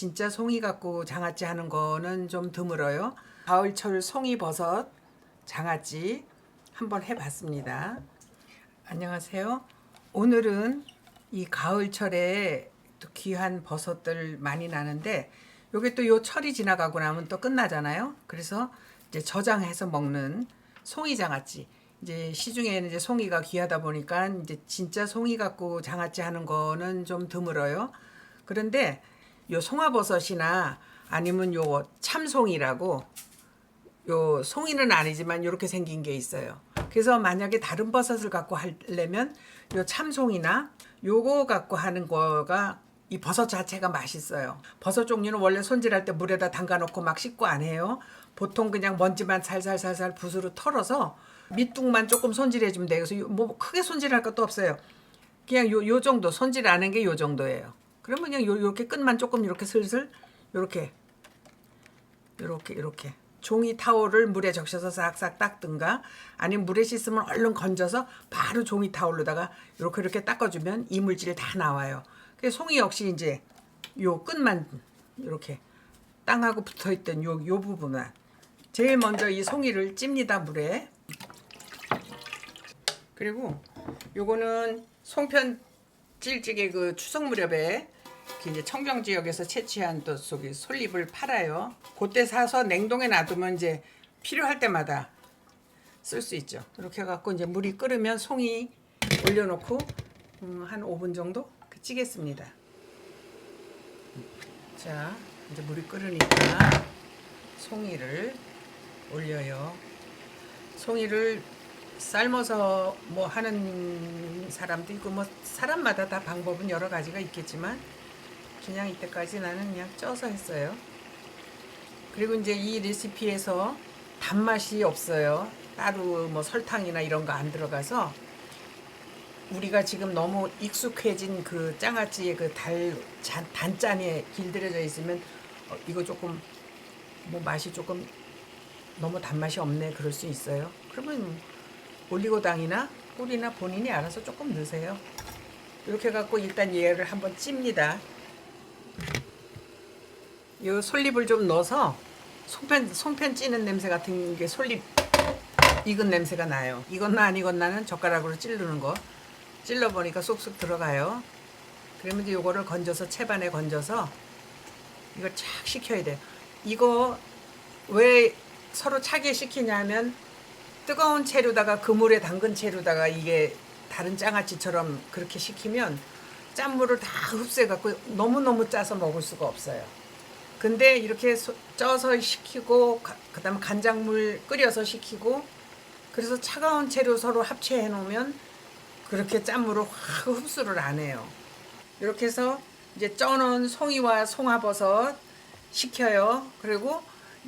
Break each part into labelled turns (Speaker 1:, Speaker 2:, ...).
Speaker 1: 진짜 송이 갖고 장아찌 하는 거는 좀 드물어요. 가을철 송이 버섯 장아찌 한번 해봤습니다. 안녕하세요. 오늘은 이 가을철에 또 귀한 버섯들 많이 나는데 요게 또 요 철이 지나가고 나면 또 끝나잖아요. 그래서 이제 저장해서 먹는 송이 장아찌. 이제 시중에는 이제 송이가 귀하다 보니까 이제 진짜 송이 갖고 장아찌 하는 거는 좀 드물어요. 그런데 요 송화버섯이나 아니면 요 참송이라고 요 송이는 아니지만 이렇게 생긴 게 있어요. 그래서 만약에 다른 버섯을 갖고 하려면 요 참송이나 요거 갖고 하는 거가 이 버섯 자체가 맛있어요. 버섯 종류는 원래 손질할 때 물에다 담가 놓고 막 씻고 안 해요. 보통 그냥 먼지만 살살살살 붓으로 털어서 밑둥만 조금 손질해 주면 돼요. 그래서 요- 뭐 크게 손질할 것도 없어요. 그냥 요, 요 정도 손질 안한게요 정도예요. 그러면 그냥 요, 요렇게 끝만 조금 이렇게 슬슬 요렇게 요렇게 요렇게. 종이 타올을 물에 적셔서 싹싹 닦든가 아니면 물에 씻으면 얼른 건져서 바로 종이 타올로다가 요렇게 이렇게 닦아주면 이물질 다 나와요. 그 송이 역시 이제 요 끝만 이렇게 땅하고 붙어있던 요, 요 부분만. 제일 먼저 이 송이를 찝니다 물에. 그리고 요거는 송편 찔찌개 그 추석 무렵에 그 이제 청정 지역에서 채취한 또 속이 솔잎을 팔아요. 그때 사서 냉동에 놔두면 이제 필요할 때마다 쓸 수 있죠. 이렇게 해갖고 이제 물이 끓으면 송이 올려놓고 음, 한 5분 정도 그 찌겠습니다. 자, 이제 물이 끓으니까 송이를 올려요. 송이를 삶아서 뭐 하는 사람도 있고 뭐 사람마다 다 방법은 여러 가지가 있겠지만 그냥 이때까지 나는 그냥 쪄서 했어요. 그리고 이제 이 레시피에서 단맛이 없어요. 따로 뭐 설탕이나 이런 거 안 들어가서 우리가 지금 너무 익숙해진 그 장아찌의 그 달 단짠에 길들여져 있으면 어, 이거 조금 뭐 맛이 조금 너무 단맛이 없네 그럴 수 있어요. 그러면 올리고당이나 꿀이나 본인이 알아서 조금 넣으세요. 이렇게 갖고 일단 얘를 한번 찝니다. 이 솔잎을 좀 넣어서 송편 송편 찌는 냄새 같은 게 솔잎 익은 냄새가 나요. 익었나 안 익었나는 젓가락으로 찌르는 거. 찔러 보니까 쏙쏙 들어가요. 그러면 이제 요거를 건져서 채반에 건져서 이걸 착 식혀야 돼요. 이거 왜 서로 차게 식히냐면 뜨거운 채로다가 그물에 담근 채로다가 이게 다른 장아찌처럼 그렇게 식히면 짠물을 다 흡수해 갖고 너무너무 짜서 먹을 수가 없어요. 근데 이렇게 소- 쪄서 식히고 가- 그다음에 간장물 끓여서 식히고 그래서 차가운 채로 서로 합체해 놓으면 그렇게 짠물을 확 흡수를 안 해요. 이렇게 해서 이제 쪄놓은 송이와 송화버섯 식혀요. 그리고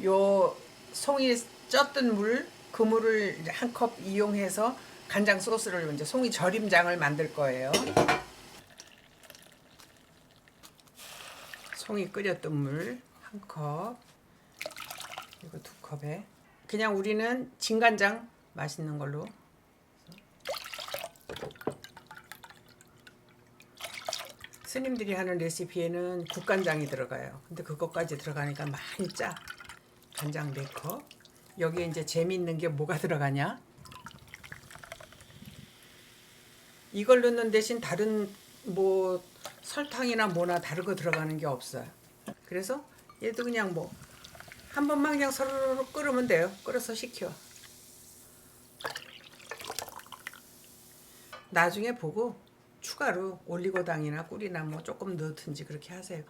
Speaker 1: 요 송이 쪘던 물, 그 물을 한 컵 이용해서 간장 소스를 이제 송이 절임장을 만들 거예요. 송이 끓였던 물 한 컵, 이거 두 컵에 그냥 우리는 진간장 맛있는 걸로 스님들이 하는 레시피에는 국간장이 들어가요. 근데 그것까지 들어가니까 많이 짜. 간장 4컵. 여기에 이제 재미있는 게 뭐가 들어가냐? 이걸 넣는 대신 다른 뭐 설탕이나 뭐나 다르고 들어가는 게 없어요. 그래서 얘도 그냥 뭐 한 번만 그냥 서로로 끓으면 돼요. 끓여서 식혀. 나중에 보고 추가로 올리고당이나 꿀이나 뭐 조금 넣든지 그렇게 하세요.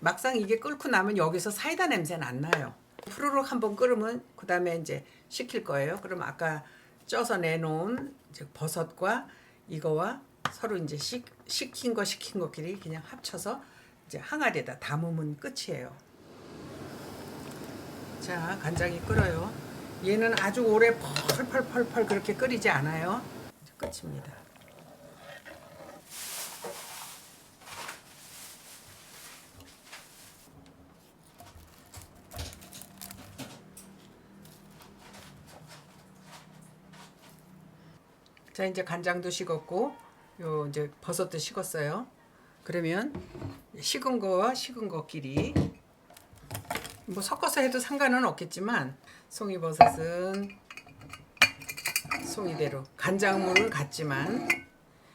Speaker 1: 막상 이게 끓고 나면 여기서 사이다 냄새는 안 나요. 후루룩 한번 끓으면 그 다음에 이제 식힐 거예요. 그럼 아까 쪄서 내놓은 버섯과 이거와 서로 이제 식, 식힌 거 식힌 것끼리 그냥 합쳐서 이제 항아리에다 담으면 끝이에요. 자, 간장이 끓어요. 얘는 아주 오래 펄펄펄펄 그렇게 끓이지 않아요. 끝입니다. 자 이제 간장도 식었고 요 이제 버섯도 식었어요. 그러면 식은 거와 식은 거끼리 뭐 섞어서 해도 상관은 없겠지만 송이버섯은 송이대로 간장물은 같지만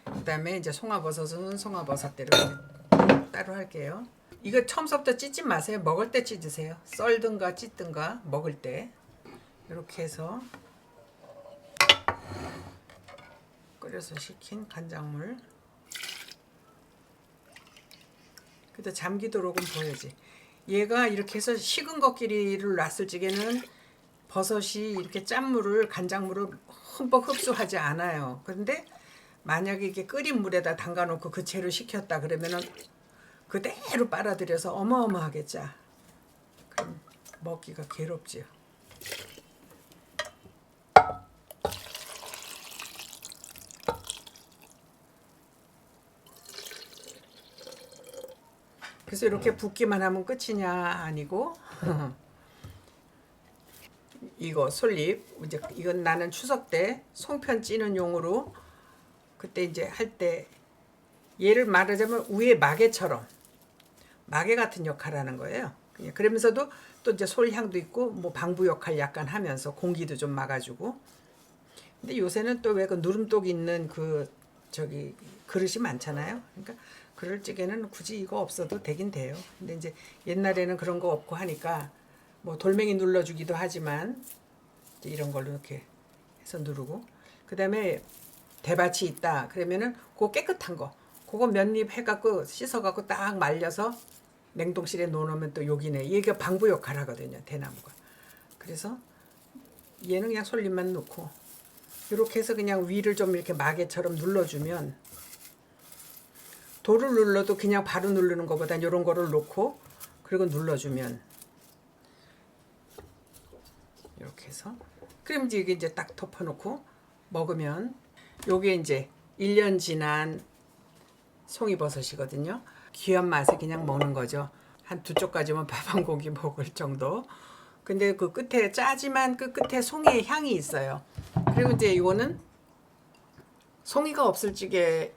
Speaker 1: 그다음에 이제 송화버섯은 송화버섯대로 따로 할게요. 이거 처음부터 찢지 마세요. 먹을 때 찢으세요. 썰든가 찢든가 먹을 때 이렇게 해서 끓여서 식힌 간장물. 근데 잠기도록은 보여야지. 얘가 이렇게 해서 식은 것끼리를 놨을 적에는 버섯이 이렇게 짠물을 간장물을 흠뻑 흡수하지 않아요. 그런데 만약에 이게 끓인 물에다 담가 놓고 그 채로 식혔다 그러면은 그대로 빨아들여서 어마어마하게 짜. 그럼 먹기가 괴롭지요. 그래서 이렇게 붓기만 하면 끝이냐 아니고 이거 솔잎 이제 이건 나는 추석 때 송편 찌는 용으로 그때 이제 할 때 얘를 말하자면 위에 마개처럼 마개 같은 역할을 하는 거예요. 그냥 그러면서도 또 이제 솔향도 있고 뭐 방부 역할 약간 하면서 공기도 좀 막아주고. 근데 요새는 또 왜 그 누름독 있는 그 저기 그릇이 많잖아요. 그러니까 그럴 적에는 굳이 이거 없어도 되긴 돼요. 근데 이제 옛날에는 그런 거 없고 하니까 뭐 돌멩이 눌러주기도 하지만 이런 걸로 이렇게 해서 누르고. 그 다음에 대밭이 있다. 그러면은 그거 깨끗한 거. 그거 몇 입 해갖고 씻어갖고 딱 말려서 냉동실에 넣어놓으면 또 여기네. 얘가 방부 역할 하거든요 대나무가. 그래서 얘는 그냥 솔잎만 넣고. 이렇게 해서 그냥 위를 좀 이렇게 마개처럼 눌러주면 돌을 눌러도 그냥 바로 누르는 것보다 이런 거를 놓고 그리고 눌러주면 이렇게 해서 그럼 이제 이게 이제 딱 덮어놓고 먹으면 요게 이제 1년 지난 송이버섯이거든요. 귀한 맛에 그냥 먹는 거죠. 한 두 쪽까지만 밥한 공기 먹을 정도. 근데 그 끝에 짜지만 그 끝에 송이의 향이 있어요. 그리고 이제 이거는 송이가 없을 적에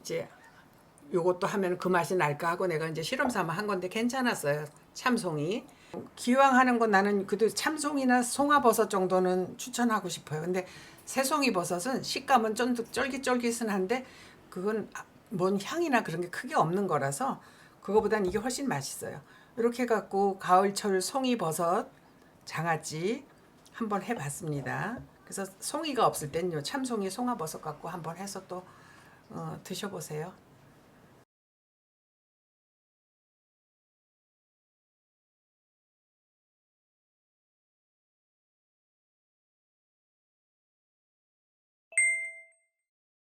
Speaker 1: 이제 요것도 하면 그 맛이 날까 하고 내가 이제 실험 삼아 한 건데 괜찮았어요. 참송이. 기왕 하는 건 나는 그래도 참송이나 송화버섯 정도는 추천하고 싶어요. 근데 새송이 버섯은 식감은 쫀득 쫄깃쫄깃은 한데 그건 뭔 향이나 그런 게 크게 없는 거라서 그거보단 이게 훨씬 맛있어요. 이렇게 갖고 가을철 송이 버섯 장아찌 한번 해봤습니다. 그래서 송이가 없을 땐요 참송이 송화버섯 갖고 한번 해서 또 어, 드셔보세요.